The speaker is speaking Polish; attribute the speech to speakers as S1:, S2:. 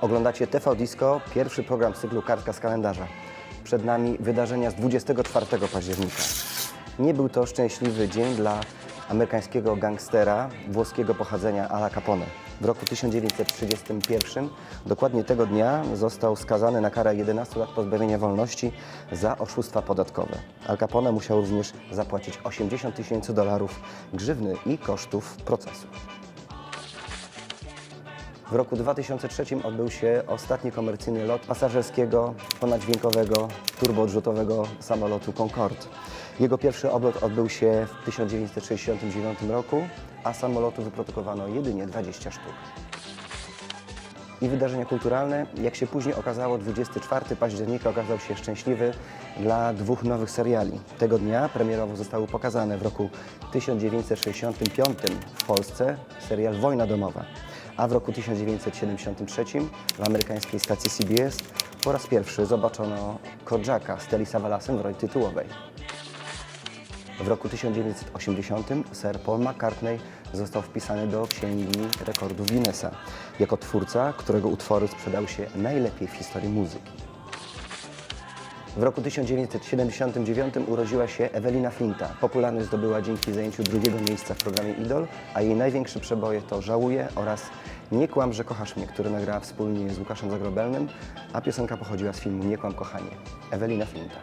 S1: Oglądacie TV Disco, pierwszy program cyklu Kartka z kalendarza. Przed nami wydarzenia z 24 października. Nie był to szczęśliwy dzień dla amerykańskiego gangstera włoskiego pochodzenia Ala Capone. W roku 1931, dokładnie tego dnia, został skazany na karę 11 lat pozbawienia wolności za oszustwa podatkowe. Al Capone musiał również zapłacić 80 tysięcy dolarów grzywny i kosztów procesu. W roku 2003 odbył się ostatni komercyjny lot pasażerskiego ponaddźwiękowego turboodrzutowego samolotu Concorde. Jego pierwszy oblot odbył się w 1969 roku, a samolotu wyprodukowano jedynie 20 sztuk. I wydarzenia kulturalne, jak się później okazało, 24 października okazał się szczęśliwy dla dwóch nowych seriali. Tego dnia premierowo zostały pokazane w roku 1965 w Polsce serial Wojna domowa, a w roku 1973 w amerykańskiej stacji CBS po raz pierwszy zobaczono Kodżaka z Telly Savalasem w roli tytułowej. W roku 1980 Sir Paul McCartney został wpisany do Księgi Rekordów Guinnessa jako twórca, którego utwory sprzedały się najlepiej w historii muzyki. W roku 1979 urodziła się Ewelina Flinta. Popularność zdobyła dzięki zajęciu drugiego miejsca w programie Idol, a jej największe przeboje to Żałuję oraz Nie kłam, że kochasz mnie, który nagrała wspólnie z Łukaszem Zagrobelnym, a piosenka pochodziła z filmu Nie kłam, kochanie. Ewelina Flinta.